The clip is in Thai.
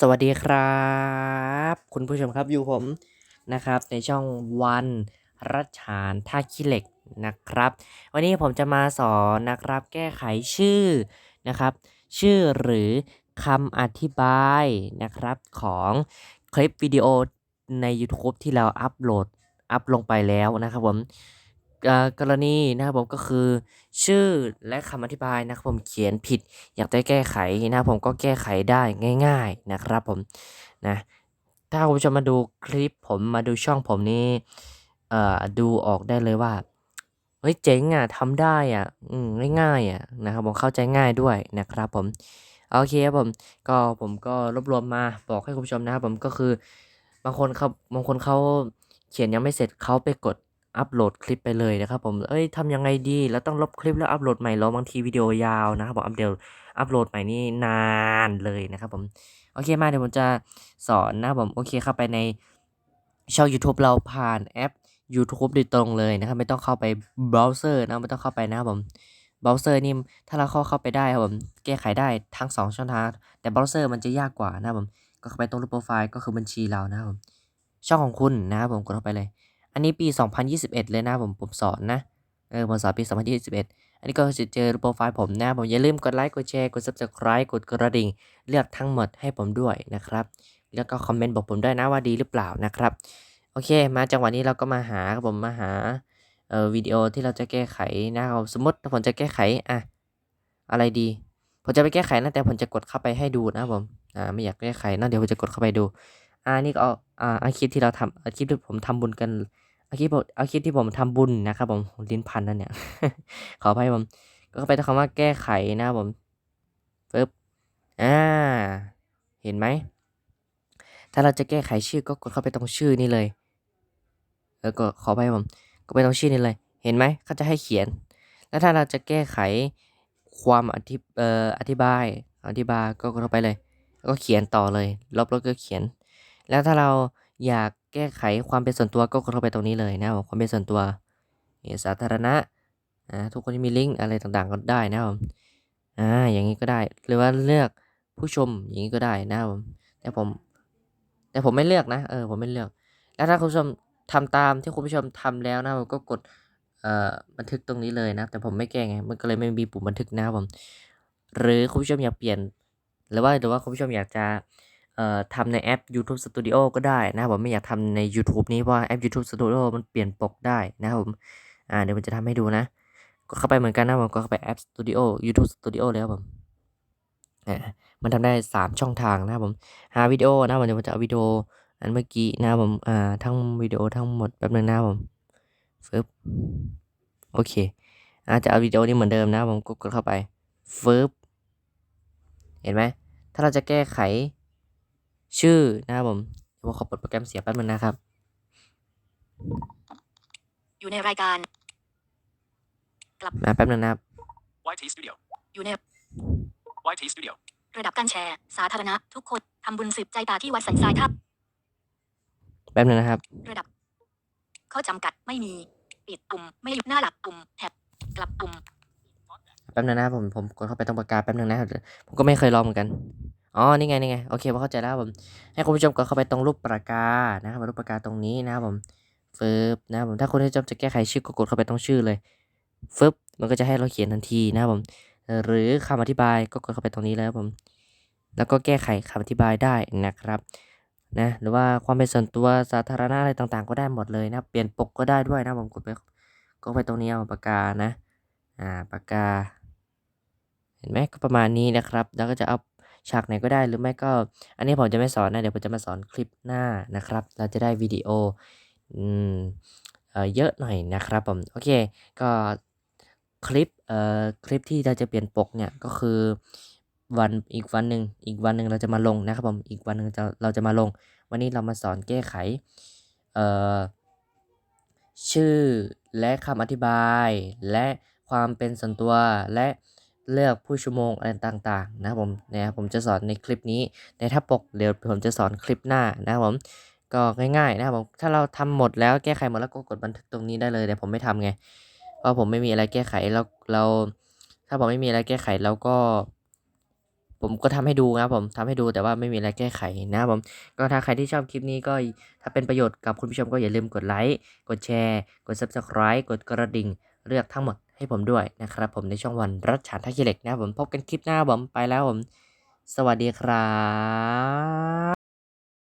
สวัสดีครับ คุณผู้ชมครับอยู่ผมนะครับ ในช่องวันรัชานท่าขี้เหล็กนะครับ วันนี้ผมจะมาสอนนะครับ แก้ไขชื่อนะครับ ชื่อหรือคำอธิบายนะครับของคลิปวิดีโอใน YouTube ที่เราอัปโหลดอัพลงไปแล้วนะครับผม กรณีนะครับผมก็คือ ชื่อและคำอธิบายนะครับผมเขียนผิด อยากได้แก้ไขนะครับผมก็แก้ไขได้ง่าย ๆนะครับผมนะถ้าคุณผู้ชมมาดูคลิปผมมาดูช่องผมนี่เอ่อดูออกได้เลยว่าเฮ้ยเจ๋งอะทำได้อะอืมง่ายๆอะนะครับผมเข้าใจง่ายด้วยนะครับผมโอเคครับผมก็ผมก็รวบรวมมาบอกให้คุณผู้ชมนะครับผมก็คือบางคนเขาบางคนเขาเขียนยังไม่เสร็จเขาไปกด อัปโหลดคลิปไปเลยนะครับผม เอ้ยทำยังไงดี แล้วต้องลบคลิปแล้วอัปโหลดใหม่แล้วบางทีวิดีโอยาวนะครับผมอัปเดตอัปโหลดใหม่นี่นานเลยนะครับผม โอเคมาเดี๋ยวผมจะสอนนะครับผม โอเคเข้าไปในช่อง YouTube เราผ่านแอป YouTube โดยตรงเลยนะครับ ไม่ต้องเข้าไปเบราว์เซอร์นะไม่ต้องเข้าไปนะครับผมเบราว์เซอร์นี่ถ้าเราเข้าเข้าไปได้ครับผมแก้ไขได้ทั้ง 2 ช่องทาง แต่เบราว์เซอร์มันจะยากกว่านะครับผมก็เข้าไปตรงรูปโปรไฟล์ก็คือบัญชีเรานะครับผมช่องของคุณนะครับผมกดเข้าไปเลย อันนี้ปี 2021 เลยนะผมผมสอนนะ เออผมสอนปี 2021 อันนี้ก็จะเจอโปรไฟล์ผมนะผมอย่าลืมกดไลค์กดแชร์กด Subscribe กดกระดิ่ง เลือกทั้งหมดให้ผมด้วยนะครับ แล้วก็คอมเมนต์บอกผมด้วยนะว่าดีหรือเปล่านะครับ โอเค มาจังหวะนี้เราก็มาหาผมมาหาเอ่อวิดีโอที่เราจะแก้ไขนะครับสมมติถ้าผมจะแก้ไขอะอะไรดี ผมจะไปแก้ไขนะแต่ผมจะกดเข้าไปให้ดูนะผมอ่าไม่อยากแก้ไขนะเดี๋ยวผมจะกดเข้าไปดูอ่านี่ก็เอาอ่าอาคลิปที่เราทำอาคลิปที่ผมทำบุญกัน เอาคลิปเอาคลิปที่ผมทำบุญนะครับผมลิ้นพันนั่นเนี่ย ขออภัยผม ก็ไปที่คำว่าแก้ไขนะครับผมปึ๊บอ่า เห็นไหม ถ้าเราจะแก้ไขชื่อก็กดเข้าไปตรงชื่อนี่เลยแล้วก็ขอไปผม ก็ไปตรงชื่อนี่เลย เห็นไหมเขาจะให้เขียน แล้วถ้าเราจะแก้ไขความอธิเอ่ออธิบายอธิบายก็กดเข้าไปเลย ก็เขียนต่อเลย ลบล้วก็เขียน แล้วถ้าเราอยาก แก้ไขความเป็นส่วนตัวก็กดเข้าไปตรงนี้เลยนะครับความเป็นส่วนตัวสาธารณะอ่าทุกคนที่มีลิงก์อะไรต่างๆก็ได้นะครับอ่าอย่างนี้ก็ได้หรือว่าเลือกผู้ชมอย่างนี้ก็ได้นะครับแต่ผม แต่ผมไม่เลือกนะเออผมไม่เลือก แล้วถ้าคุณผู้ชมทำตามที่คุณผู้ชมทำแล้วนะผมก็กดเอ่อบันทึกตรงนี้เลยนะ แต่ผมไม่แก้ไงมันก็เลยไม่มีปุ่มบันทึกนะครับผมหรือคุณผู้ชมอยากเปลี่ยน หรือว่าหรือว่าคุณผู้ชมอยากจะ ทำในแอป YouTube Studio ก็ได้นะครับผมไม่อยากทำใน YouTube นี้เพราะแอป YouTube Studio มันเปลี่ยนปกได้นะครับผมอ่าเดี๋ยวผมจะทำให้ดูนะก็เข้าไปเหมือนกันนะผมก็เข้าไปแอป Studio YouTube Studio เลยครับผมอ่ามันทำได้ 3 ช่องทางนะครับผมหาวิดีโอนะผมเดี๋ยวผมจะเอาวิดีโออันเมื่อกี้นะครับผมอ่าทั้งวิดีโอทั้งหมดแป๊บนึงนะครับผมฟึบโอเคอาจจะเอาวิดีโอนี้เหมือนเดิมนะผมกดเข้าไปฟึบเห็นไหมถ้าเราจะแก้ไข ชื่อนะครับผมเดี๋ยวผมขอเปิดโปรแกรมเสียงแป๊บนึงนะครับ อยู่ในรายการมาแป๊บนึงนะครับ YT Studio อยู่ใน YT Studio ระดับการแชร์ สาธารณะ ทุกคนทำบุญสืบใจตาที่วัดสันทรายทับแป๊บนึงนะครับ ระดับ ข้อจำกัดไม่มี ปิดปุ่ม ไม่หยุดหน้าหลักปุ่มแท็บกลับปุ่มแป๊บนึงนะครับผมผมกดเข้าไปตรงปากกาแป๊บนึงนะครับผมก็ไม่เคยลองเหมือนกัน อ๋อ นี่ไง นี่ไง โอเคพอเข้าใจแล้วผม ให้คุณผู้ชมกดเข้าไปตรงรูปปากกา นะครับ รูปปากกาตรงนี้นะครับผมฟึบนะครับผม ถ้าคุณผู้ชมจะแก้ไขชื่อก็กดเข้าไปตรงชื่อเลยฟึบมันก็จะให้เราเขียนทันทีนะครับผม หรือคำอธิบายก็กดเข้าไปตรงนี้แล้วผม แล้วก็แก้ไขคำอธิบายได้นะครับ นะ หรือว่าความเป็นส่วนตัวสาธารณะอะไรต่างๆ ก็ได้หมดเลยนะ เปลี่ยนปกก็ได้ด้วยนะผมกดไปก็ไปตรงนี้เอาปากกานะ อ่า ปากกา เห็นไหมก็ประมาณนี้นะครับ แล้วก็จะเอา ฉากไหนก็ได้หรือไม่ก็ อันนี้ผมจะไม่สอนนะ เดี๋ยวผมจะมาสอนคลิปหน้านะครับ เราจะได้วิดีโออืมเออเยอะหน่อยนะครับผม โอเค ก็คลิปเอ่อคลิปที่เราจะเปลี่ยนปกเนี่ยก็คือวันอีกวันหนึ่งอีกวันหนึ่งเราจะมาลงนะครับผมอีกวันหนึ่งจะเราจะมาลง วันนี้เรามาสอนแก้ไขเอ่อชื่อและคำอธิบาย และความเป็นส่วนตัวและ เลือกผู้ชั่วโมงอะไรต่างๆ นะครับผมนะผมจะสอนในคลิปนี้ในถ้าปกเดี๋ยวผมจะสอนคลิปหน้านะครับผมก็ง่ายๆนะครับผมถ้าเราทำหมดแล้วแก้ไขหมดแล้วก็กดบันทึกตรงนี้ได้เลยแต่ผมไม่ทำไงเพราะผมไม่มีอะไรแก้ไขแล้วเรา ถ้าผมไม่มีอะไรแก้ไขเราก็ ผมก็ทำให้ดูนะครับผมทำให้ดูแต่ว่าไม่มีอะไรแก้ไขนะครับผมก็ถ้าใครที่ชอบคลิปนี้ก็ถ้าเป็นประโยชน์กับคุณผู้ชมก็อย่าลืมกดไลค์กดแชร์ กด subscribe กดกระดิ่งเลือกทั้งหมด ให้ผมด้วยนะครับผมในช่องวันรัชฉานทักกิเล็กนะผมพบกันคลิปหน้าผมไปแล้วผม สวัสดีครับ